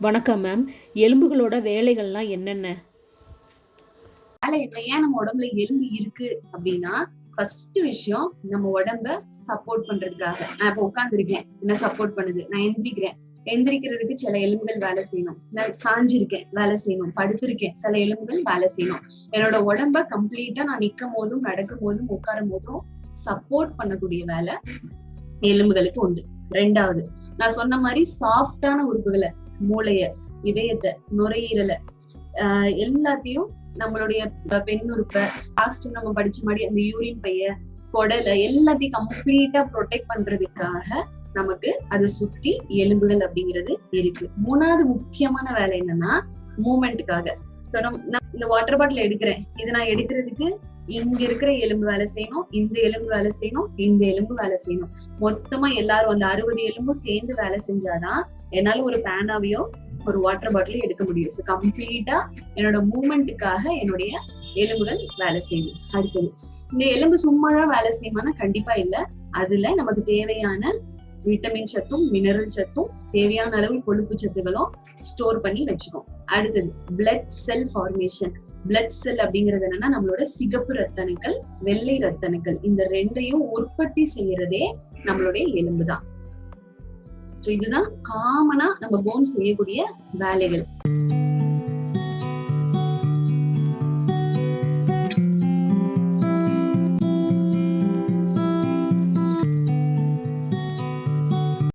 வணக்கம் மேம் எலும்புகளோட வேலைகள்லாம் என்னென்ன? வேலை என்ன ஏன் நம்ம உடம்புல எலும்பு இருக்கு அப்படின்னா ஃபர்ஸ்ட் விஷயம் நம்ம உடம்ப சப்போர்ட் பண்றதுக்காக. நான் இப்ப உட்காந்துருக்கேன் என்ன சப்போர்ட் பண்ணுது? நான் எந்திரிக்கிறேன். எந்திரிக்கிறதுக்கு சில எலும்புகள் வேலை செய்யணும். நான் சாஞ்சிருக்கேன் வேலை செய்யணும். படுத்திருக்கேன் சில எலும்புகள் வேலை செய்யணும். என்னோட உடம்ப கம்ப்ளீட்டா நான் நிக்கும் போதும் நடக்கும் போதும் உட்காரும் போதும் சப்போர்ட் பண்ணக்கூடிய வேலை எலும்புகளுக்கு உண்டு. ரெண்டாவது நான் சொன்ன மாதிரி சாஃப்டான உறுப்புகளை மூளைய இதயத்தை நுரையீரலை. ஆஹ் எல்லாத்தையும் நம்மளுடைய பெண் உறுப்பை லாஸ்ட் நம்ம படிச்ச மாதிரி அந்த யூரின் பைய குடலை எல்லாத்தையும் கம்ப்ளீட்டா ப்ரொடெக்ட் பண்றதுக்காக நமக்கு அதை சுத்தி எலும்புகள் அப்படிங்கிறது இருக்கு. மூணாவது முக்கியமான வேலை என்னன்னா மூமெண்ட்டுக்காக நான் இந்த வாட்டர் பாட்டில் எடுக்கிறேன். இதை நான் எடுக்கிறதுக்கு இங்க இருக்கிற எலும்பு வேலை செய்யணும் இந்த எலும்பு வேலை செய்யணும் இந்த எலும்பு வேலை செய்யணும். மொத்தமா எல்லாரும் அந்த அறுபது எலும்பும் சேர்ந்து வேலை செஞ்சாதான் என்னால ஒரு பேனாவையோ ஒரு வாட்டர் பாட்டிலையும் எடுக்க முடியும். ஸோ கம்ப்ளீட்டா என்னோட மூமெண்ட்டுக்காக என்னுடைய எலும்புகள் வேலை செய்யும். அடுத்தது இந்த எலும்பு சும்மாதான் வேலை செய்யுமானா கண்டிப்பா இல்ல. அதுல நமக்கு தேவையான விட்டமின் சத்தும் மினரல் சத்தும் தேவையான அளவு கொழுப்பு சத்துகளும் ஸ்டோர் பண்ணி வச்சுக்கும். அடுத்தது blood cell formation blood cell அப்படிங்கிறது என்னன்னா நம்மளோட சிகப்பு ரத்தணுக்கள் வெள்ளை ரத்தணுக்கள் இந்த ரெண்டையும் உற்பத்தி செய்யறதே நம்மளுடைய எலும்பு தான் இதுதான் காமனா நம்ம போன் செய்யக்கூடிய வேலைகள்.